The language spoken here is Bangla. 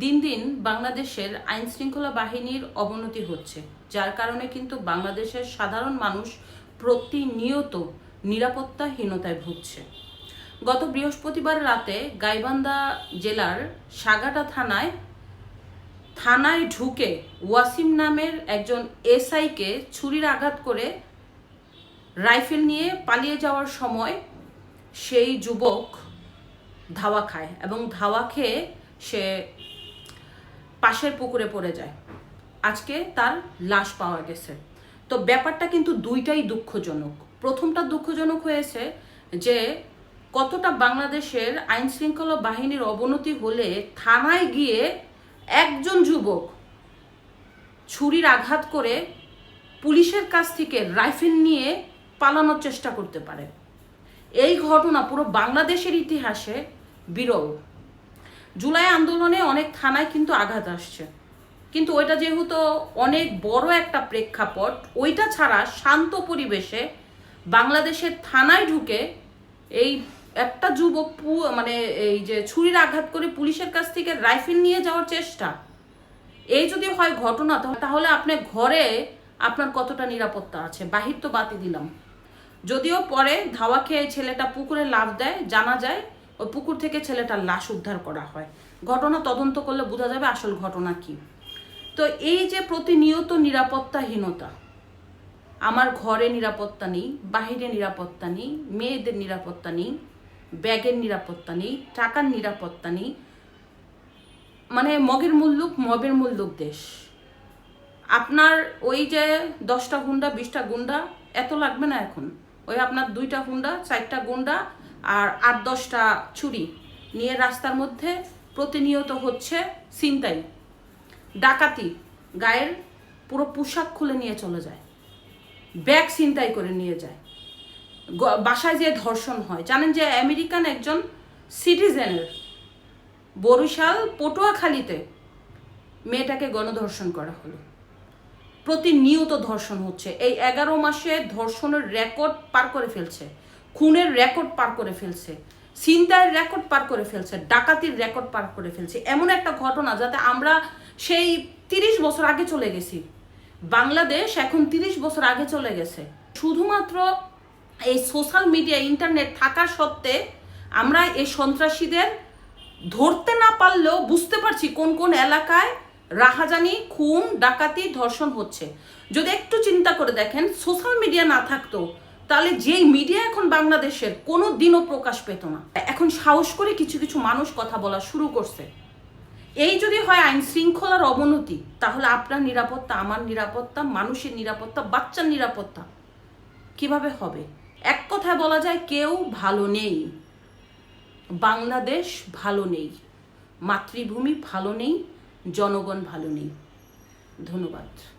দিন দিন বাংলাদেশের আইন শৃঙ্খলা বাহিনীর অবনতি হচ্ছে, যার কারণে কিন্তু বাংলাদেশের সাধারণ মানুষ প্রতিনিয়ত নিরাপত্তাহীনতায় ভুগছে। গত বৃহস্পতিবার রাতে গাইবান্ধা জেলার সাগাটা থানায় থানায় ঢুকে ওয়াসিম নামের একজন এসআইকে ছুরির আঘাত করে রাইফেল নিয়ে পালিয়ে যাওয়ার সময় সেই যুবক ধাওয়া খায় এবং ধাওয়া খেয়ে সে পাশের পুকুরে পড়ে যায়। আজকে তার লাশ পাওয়া গেছে। তো ব্যাপারটা কিন্তু দুইটাই দুঃখজনক। প্রথমটা দুঃখজনক হয়েছে যে কতটা বাংলাদেশের আইন শৃঙ্খলা বাহিনীর অবনতি হলে থানায় গিয়ে একজন যুবক ছুরির আঘাত করে পুলিশের কাছ থেকে রাইফেল নিয়ে পালানোর চেষ্টা করতে পারে। এই ঘটনা পুরো বাংলাদেশের ইতিহাসে বিরল। জুলাই আন্দোলনে অনেক থানায় কিন্তু আঘাত আসছে। কিন্তু ওইটা যেহেতু অনেক বড় একটা প্রেক্ষাপট, ওইটা ছাড়া শান্ত পরিবেশে বাংলাদেশের থানায় ঢুকে এই একটা যুবক মানে এই যে ছুরির আঘাত করে পুলিশের কাছ থেকে রাইফেল নিয়ে যাওয়ার চেষ্টা, এই যদি হয় ঘটনা তাহ- তাহলে আপনি ঘরে আপনার কতটা নিরাপত্তা আছে? বাহির তো বাতি দিলাম। যদিও পরে ধাওয়া খেয়ে ছেলেটা পুকুরে লাফ দেয়, জানা যায় ওই পুকুর থেকে ছেলেটার লাশ উদ্ধার করা হয়। ঘটনা তদন্ত করলে বোঝা যাবে আসল ঘটনা কি। তো এই যে প্রতিনিয়ত নিরাপত্তাহীনতা, আমার ঘরে নিরাপত্তা নেই, বাহিরে নিরাপত্তা নেই, মেয়েদের নিরাপত্তা নেই, ব্যাগের নিরাপত্তা নেই, টাকার নিরাপত্তা নেই মানে মগের মুল্লুক, মবের মুল্লুক দেশ। আপনার ওই যে দশটা গুন্ডা, বিশটা গুন্ডা, এত লাগবে না এখন। ওই আপনার দুইটা গুন্ডা, চারটা গুন্ডা আর আট দশটা ছুরি নিয়ে রাস্তার মধ্যে প্রতিনিয়ত হচ্ছে ছিনতাই। ডাকাতি, গায়ের পুরো পোশাক খুলে নিয়ে চলে যায়। ব্যাগ ছিনতাই করে নিয়ে যায়। বাসায় যে ধর্ষণ হয়। জানেন যে আমেরিকান একজন সিটিজেনের বরিশাল পটুয়াখালীতে মেয়েটাকে গণধর্ষণ করা হলো। প্রতিনিয়ত ধর্ষণ হচ্ছে। এই এগারো মাসে ধর্ষণের রেকর্ড পার করে ফেলছে। খুনের রেকর্ড পার করে ফেলছে, ছিনতাইয়ের রেকর্ড পার করে ফেলছে, ডাকাতির রেকর্ড পার করে ফেলছে, এমন একটা ঘটনা যাতে আমরা সেই তিরিশ বছর আগে চলে গেছি। বাংলাদেশ এখন তিরিশ বছর আগে চলে গেছে। শুধুমাত্র এই সোশ্যাল মিডিয়া ইন্টারনেট থাকার সত্ত্বে আমরা এই সন্ত্রাসীদের ধরতে না পারলেও বুঝতে পারছি কোন কোন এলাকায় রাহাজানি, খুন, ডাকাতি, ধর্ষণ হচ্ছে। যদি একটু চিন্তা করে দেখেন সোশ্যাল মিডিয়া না থাকতো তাহলে যেই মিডিয়া এখন বাংলাদেশের কোনো দিনও প্রকাশ পেত না। এখন সাহস করে কিছু কিছু মানুষ কথা বলা শুরু করছে। এই যদি হয় আইন শৃঙ্খলার অবনতি, তাহলে আপনার নিরাপত্তা, আমার নিরাপত্তা, মানুষের নিরাপত্তা, বাচ্চার নিরাপত্তা কীভাবে হবে? এক কথায় বলা যায় কেউ ভালো নেই। বাংলাদেশ ভালো নেই। মাতৃভূমি ভালো নেই, জনগণ ভালো নেই। ধন্যবাদ।